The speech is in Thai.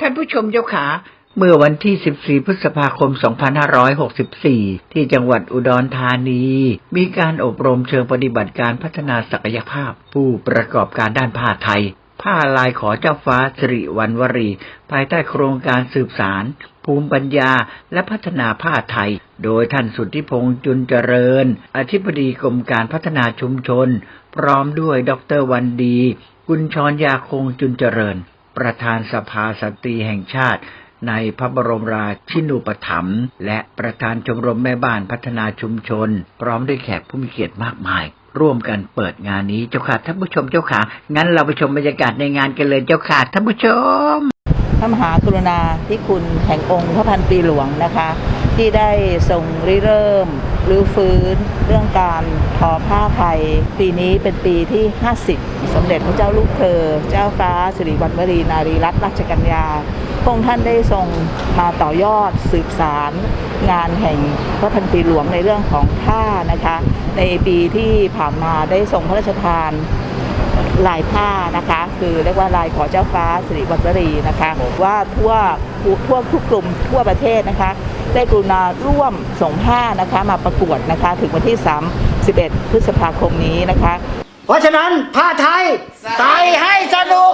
ท่านผู้ชมเจ้าขาเมื่อวันที่ 14 พฤษภาคม 2564 ที่จังหวัดอุดรธานี มีการอบรมเชิงปฏิบัติการพัฒนาศักยภาพ ผู้ประกอบการด้านผ้าไทย ผ้าลายขอเจ้าฟ้าสิริวัณวรี ภายใต้โครงการสืบสาร ภูมิปัญญาและพัฒนาผ้าไทย โดยท่านสุทธิพงษ์จุนเจริญ อธิบดีกรมการพัฒนาชุมชน พร้อมด้วยดรวันดี กุญชรยาคงจุนเจริญ ประธานสภาสตรีแห่งชาติ ในพระบรมราชินูปถัมภ์และประธานชมรมแม่บ้านพัฒนาชุมชน พร้อมด้วยแขกผู้มีเกียรติมากมาย ร่วมกันเปิดงานนี้เจ้าค่ะท่านผู้ชมเจ้าค่ะ งั้นเราไปชมบรรยากาศในงานกันเลยเจ้าค่ะท่านผู้ชมพระมหากรุณาธิคุณแห่งองค์พระพันปีหลวงนะคะ ที่ได้ทรงริเริ่มหรือฟื้นเรื่องการ อผ้าไทย ปีนี้เป็นปีที่ 50 สมเด็จพระเจ้าลูกเธอ เจ้าฟ้าสิริวัณวรีนารีรัตนราชกัญญาพระองค์ท่านได้ทรงมาต่อยอดสืบสารงานแห่งพระพันปีหลวงในเรื่องของผ้านะคะ ในปีที่ผ่านมาได้ทรงพระราชทานลายผ้านะคะ คือเรียกว่าลายขอเจ้าฟ้าสิริวัณวรีนะคะว่าทั่วทั่วทุกกลุ่มทั่วประเทศนะคะ ได้กรุณาร่วมส่งผ้านะคะมาประกวดนะคะ ถึงวันที่ 31 พฤษภาคมนี้นะคะ เพราะฉะนั้นผ้าไทยใส่ให้สนุก